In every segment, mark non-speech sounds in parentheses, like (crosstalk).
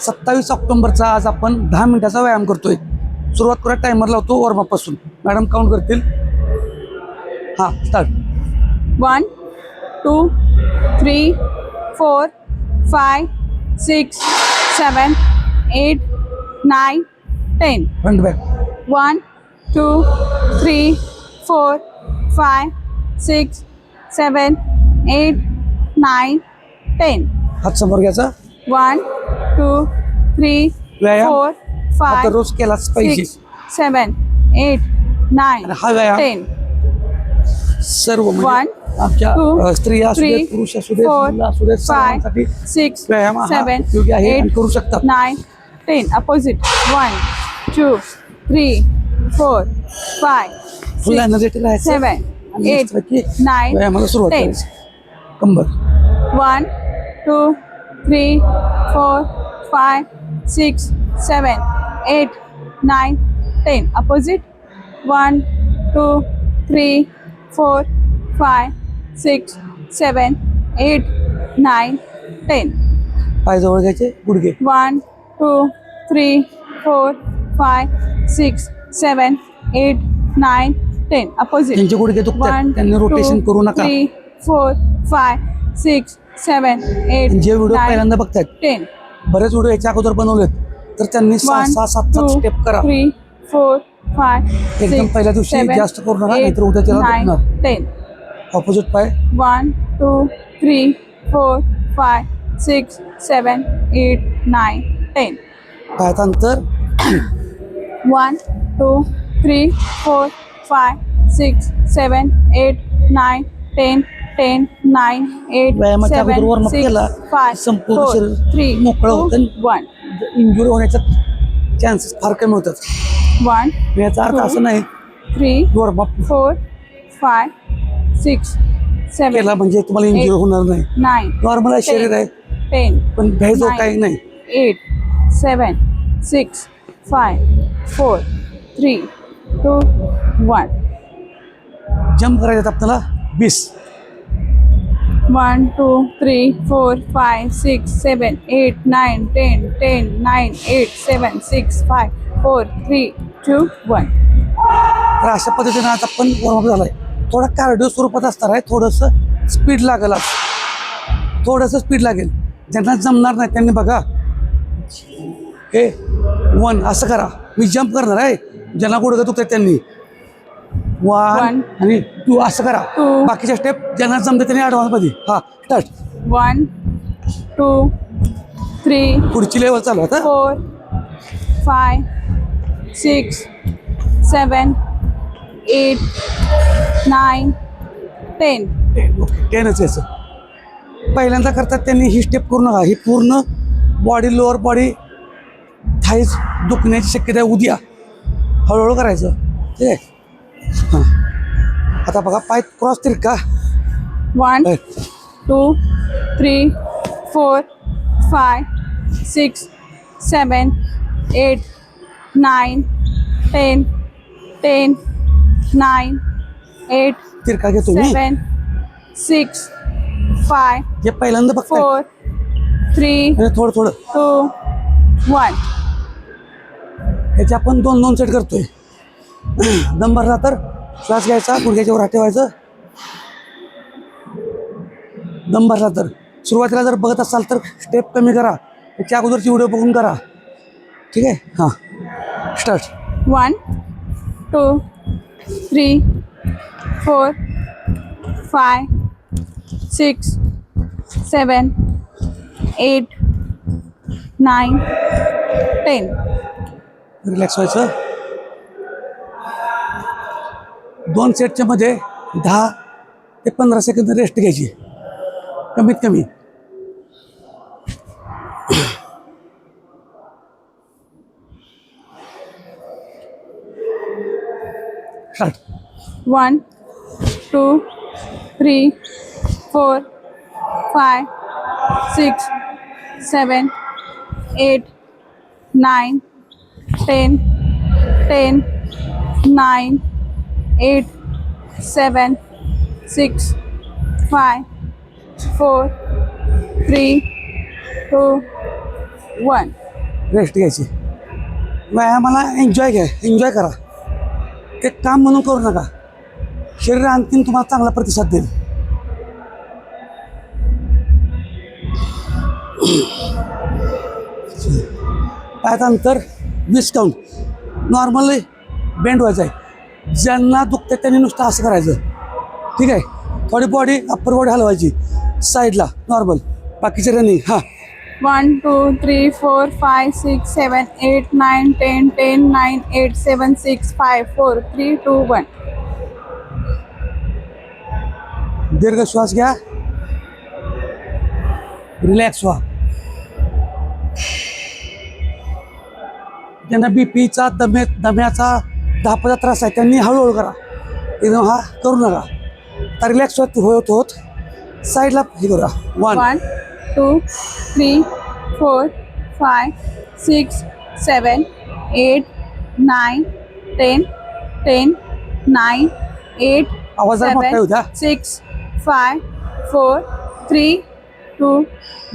सत्तावीस ऑक्टोबरचा आज आपण दहा मिनिटाचा व्यायाम करतोय. सुरुवात करूया टायमर लावतो वॉर्मअपपासून मॅडम काउंट करतील. हां start one two three four five six seven eight nine ten front back one two three four five six seven eight nine ten हात समोर घ्यायचा. वन टू थ्री व्यायाम? फोर फाय रोज केलाच पाहिजे. सेवन एट नाईन हा व्यायाम टेन सर्व One, आमच्या two, स्त्रिया असू देत three, पुरुष असू देत four, महिला असू देत five, सर्वांसाठी सिक्स व्यायाम हा सेवन योग्य आहे आणि करू शकतात. Nine ten opposite one two three four five full energetic राहायचं. सेवन आणि एट मस्तपैकी नाईन सुरुवात टेन करायची. कंबर. One two three four five six seven eight nine ten opposite one two three four five six seven eight nine ten पाय जवळ घ्यायचे गुडघे. One two three four five six seven eight nine ten opposite त्यांचे गुडघे दुखतात. त्यांनी rotation करू नका. Three four five six seven eight जे व्हिडिओ पहिल्यांदा बघतायत. टेन बरेच व्हिडिओ याच्या अगोदर बनवलेत. तर त्यांनी सहा सहा सात सात स्टेप करा. थ्री फोर फाय एकदम पहिल्या दिवशी जास्त करू नका नाहीतर उद्या त्याला दुखणार. टेन ऑपोजिट पाय. One two three four five six seven eight nine ten पायात अंतर. One two three four five six seven eight nine ten ten nine eight व्यायामाच्या अगोदर केला, फाय संपूर्ण शरीर थ्री मोकळं होतं. वन इंजुरी होण्याचा चान्सेस फार कमी होतात. वन याचा अर्थ असं नाही. Three warm up four five six seven केला म्हणजे तुम्हाला इंजुरी. होणार नाही. नाईन नॉर्मल शरीर आहे. टेन पण भ्यायचो Nine. काही नाही. Eight seven six five four three two one jump करायचं आपल्याला. वीस one two three four five six seven eight nine ten ten nine eight seven six five four three two one. तर अशा पद्धतीनं आता आपण वॉर्मअप झालाय. थोडा कार्डिओ स्वरूपात असणार आहे थोडंसं स्पीड लागेल आज थोडंसं स्पीड लागेल. ज्यांना जमणार नाही त्यांनी बघा. हे वन असं करा. मी जंप करणार आहे. ज्यांना गुडघं दुखतात त्यांनी. वन. आणि टू असं करा. बाकीच्या स्टेप ज्यांना जमते त्यांनी ॲडव्हान्समध्ये. हा स्टार्ट वन टू थ्री पुढची लेवल चालू आता. Four five six seven eight nine ten टेनच याचं पहिल्यांदा करतात त्यांनी ही स्टेप करू नका ही पूर्ण बॉडी लोअर बॉडी थाईज दुखण्याची शक्यता आहे. उद्या. हळूहळू करायचं. ठीक आहे? हां. आता बघा पाय cross तिरका one two three four five six seven eight nine ten ten nine eight तिरका घेतो सेवन सिक्स फाय जे पहिल्यांदा बघताय? फोर थ्री थोडं थोडं. Two one. याचे आपण दोन दोन सेट करतोय. (clears throat) दम भरला तर श्वास घ्यायचा गुडघ्याच्या वर हात ठेवायचं. दम भरला तर. सुरुवातीला जर बघत असाल तर स्टेप कमी करा. त्याच्या अगोदरची व्हिडिओ बघून करा. ठीक आहे? हां. Start one two three four five six seven eight nine ten relax व्हायचं. दोन सेटच्या मध्ये दहा ते पंधरा सेकंद रेस्ट घ्यायची. कमीत कमी. Start one two three four five six seven eight nine ten ten nine eight seven six five four three two one. Rest घ्यायची. व्यायामाला एन्जॉय घ्या एन्जॉय करा. एक काम म्हणून करू नका. शरीर आणखीन तुम्हाला चांगला प्रतिसाद देईल. पायात अंतर वीस काउंट नॉर्मली बेंड व्हायचं आहे ज्यांना दुखतं त्यांनी नुसतं असं करायचं. ठीक आहे? थोडी बॉडी अप्पर बॉडी हलवायची. साईडला नॉर्मल बाकीचे रनिंग हां. One, two, three, four, five, six, seven, eight, nine, ten, ten, nine, eight, seven, six, five, four, three, two, one. दीर्घ श्वास घ्या. रिलॅक्स व्हा. ज्यांना बी पीचा दमे दम्याचा दहापाचा त्रास आहे त्यांनी हळूहळू करा. एकदम हा करू नका. तर रिलॅक्स होत होत होत होत साईडला हे करा. One one two three four five six seven eight nine ten ten nine eight आवाज six five four three two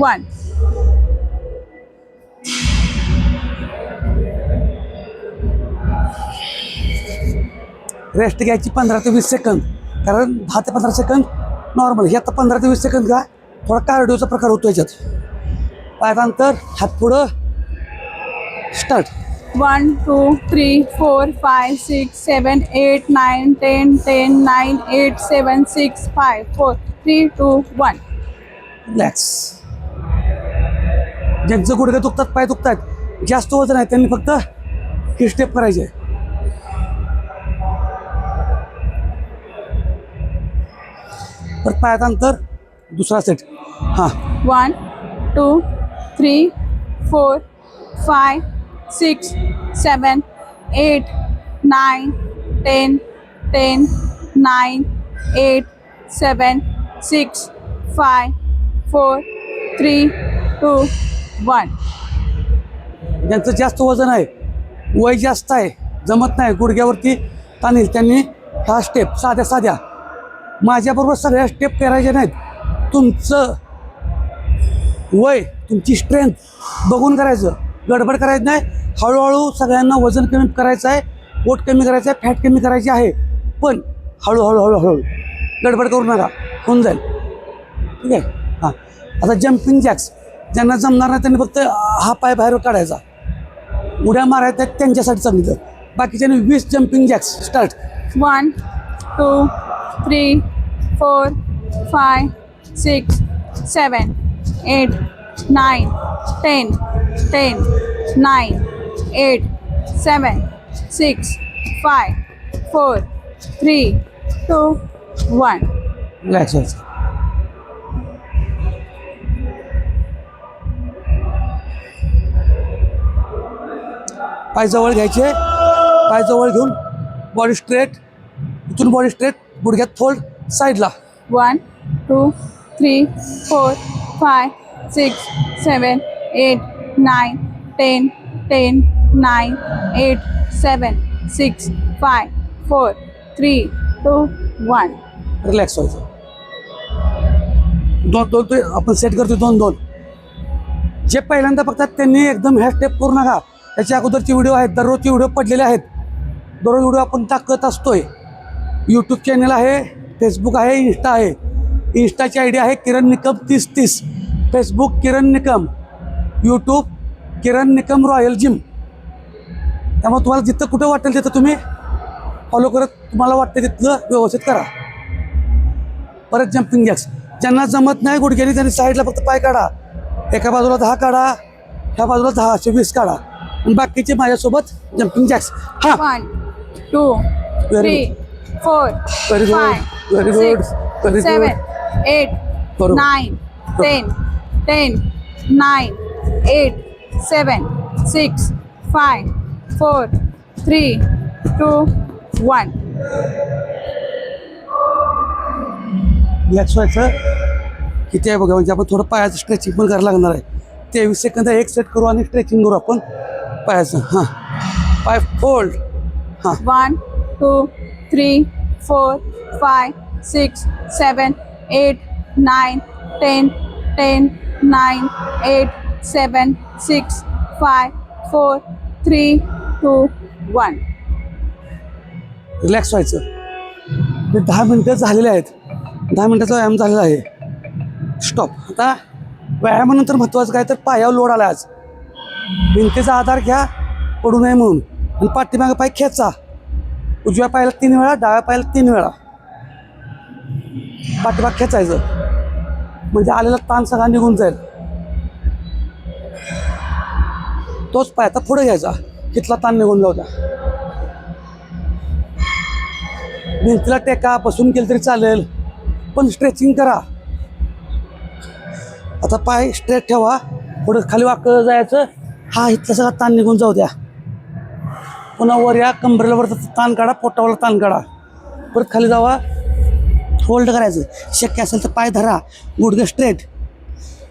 one rest घ्यायची पंधरा ते वीस सेकंद. कारण दहा ते पंधरा सेकंद नॉर्मल. हे आता पंधरा ते वीस सेकंद का? थोडा कार्डिओचा प्रकार होतो याच्यात. अंतर हात पुढं. Start One, two, three, four, five, six, seven, eight, nine, ten, ten, nine, eight, seven, six, five, four, three, two, one. Relax ज्यांचं गुडघे दुखतात पाय दुखतात. जास्त वजन आहे त्यांनी फक्त ही स्टेप करायचे. प्रथायात अंतर दुसरा सेट हां. One two three four five six seven eight nine ten ten nine eight seven six five four three two one ज्यांचं जास्त वजन आहे वय जास्त आहे जमत नाही गुढघ्यावरती त्यांनी त्यांनी हा स्टेप साध्या साध्या. माझ्याबरोबर सगळ्या स्टेप करायच्या नाहीत. तुमचं वय तुमची स्ट्रेंथ बघून करायचं. गडबड करायचं नाही. हळूहळू सगळ्यांना वजन कमी करायचं आहे पोट कमी करायचं आहे फॅट कमी करायची आहे. पण हळूहळू हळूहळू गडबड करू नका. होऊन जाईल. ठीक आहे? हां. आता जम्पिंग जॅक्स ज्यांना जमणार नाही त्यांनी फक्त हा पाय बाहेर काढायचा. उड्या मारायच्या आहेत त्यांच्यासाठी सांगितलं बाकीच्यांनी वीस jumping jacks start one two three four five six seven eight nine ten ten nine eight seven six five four three two one. लक्ष पाय जवळ घ्यायचे. पाय जवळ घेऊन बॉडी स्ट्रेट इथून बॉडी स्ट्रेट गुडघ्यात फोल्ड साईडला. One, two, three, four, five, six, seven, eight, nine, ten, ten, nine, eight, seven, six, five, four, three, two, one. Relax व्हायचं. दोन दोन ते आपण सेट करतो दोन दोन. जे पहिल्यांदा बघतात त्यांनी एकदम ह्या स्टेप करू नका. त्याच्या अगोदरचे व्हिडिओ आहेत दररोजचे व्हिडिओ पडलेले आहेत. दररोज व्हिडिओ आपण टाकत असतोय. यूट्यूब चॅनल आहे फेसबुक आहे इन्स्टा आहे. इन्स्टाची आय डी आहे किरण निकम तीस तीस. Facebook Kiran Nikam. YouTube Kiran Nikam Royal Gym. त्यामुळे तुम्हाला जिथं कुठं वाटेल तिथं तुम्ही फॉलो करत तुम्हाला वाटतं तिथलं व्यवस्थित करा. परत जम्पिंग जॅक्स ज्यांना जमत नाही गुडघ्याने त्यांनी साईडला फक्त पाय काढा. एका बाजूला दहा काढा ह्या बाजूला दहा असे वीस काढा. आणि बाकीचे माझ्यासोबत जम्पिंग जॅक्स हां. One, two, four very good very good very good seven eight nine ten ten nine eight seven six five four three two one लक्ष व्हायचं किती आहे बघा म्हणजे आपण थोडं पायाचं स्ट्रेचिंग पण करायला लागणार आहे. तेवीस सेकंद एक सेट करू आणि स्ट्रेचिंग करू आपण. पायाचं हां. पाय फोल्ड हां. One two three, four, five, six, seven, eight, nine, ten, ten, nine, eight, seven, six, five four three two one relax व्हायचं. हे दहा मिनटं झालेले आहेत. दहा मिनटाचा व्यायाम झालेला आहे. स्टॉप आता व्यायामानंतर महत्त्वाचं काय तर पायावर लोड आला आज. भिंतीचा आधार घ्या पडू नये म्हणून. आणि पाठीमागं पाय खेचा. उजव्या पायाला तीन वेळा डाव्या पायाला तीन वेळा. पाठीमाग खेचायचं. म्हणजे आलेला ताण सगळा निघून जाईल. तोच पाय आता पुढे घ्यायचा. कितला ताण निघून जाऊ द्या. भिंतीला टेका बसून केलं तरी चालेल. पण स्ट्रेचिंग करा. आता पाय स्ट्रेट ठेवा. पुढे खाली वाकळ जायचं. हा इथला सगळा ताण निघून जाऊ द्या. पुन्हा वर या कंबरेलावरचा ताण काढा पोटावर ताण काढा. परत खाली जावा. होल्ड करायचं. शक्य असेल तर पाय धरा. गुडघे स्ट्रेट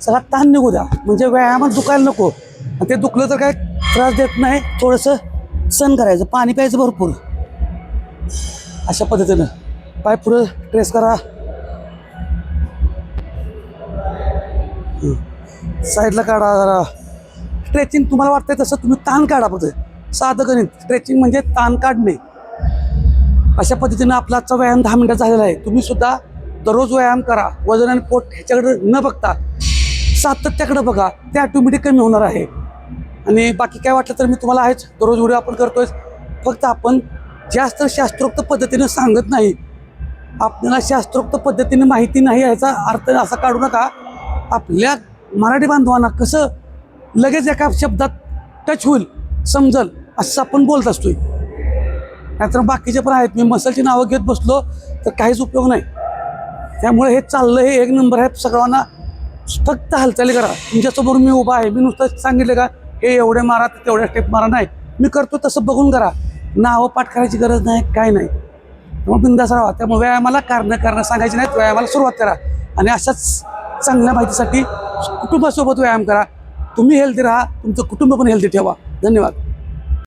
सगळा ताण निघू द्या. म्हणजे व्यायामात दुखायला नको. आणि ते दुखलं तर काय त्रास देत नाही. थोडंसं सण करायचं. पाणी प्यायचं भरपूर. अशा पद्धतीनं. पाय पुढं ट्रेस करा. साईडला काढा जरा. स्ट्रेचिंग तुम्हाला वाटतंय तसं. तुम्ही ताण काढा फक्त. साधं गणित स्ट्रेचिंग म्हणजे ताण काढणे. अशा पद्धतीनं आपला आजचा व्यायाम दहा मिनटात झालेला आहे. तुम्ही सुद्धा दररोज व्यायाम करा. वजन आणि पोट ह्याच्याकडे न बघता सातत्याकडे बघा. ते ऑटोमॅटिक कमी होणार आहे. आणि बाकी काय वाटलं तर मी तुम्हाला आहेच. दररोज व्हिडिओ आपण करतोय फक्त आपण जास्त शास्त्रोक्त पद्धतीनं सांगत नाही. आपल्याला शास्त्रोक्त पद्धतीने माहिती नाही याचा अर्थ असा काढू नका. आपल्या मराठी बांधवांना कसं लगेच एका शब्दात टच होईल समजल. असं आपण बोलत असतोय. नाहीतर बाकीचे पण आहेत. मी मसलची नावं घेत बसलो तर काहीच उपयोग नाही. त्यामुळे हे चाललं हे एक नंबर आहे. सगळ्यांना फक्त हालचाली करा. तुमच्यासमोर मी उभा आहे. मी नुसतं सांगितलं का हे एवढे मारा तर तेवढ्या स्टेप मारा. नाही. मी करतो तसं बघून करा. नावं पाठ करायची गरज नाही काय नाही. त्यामुळे बिंदास राहा. त्यामुळे व्यायामाला कारणं करणं सांगायची नाहीत. व्यायामाला सुरुवात करा. आणि अशाच चांगल्या माहितीसाठी कुटुंबासोबत व्यायाम करा. तुम्ही हेल्दी राहा. तुमचं कुटुंब पण हेल्दी ठेवा. धन्यवाद.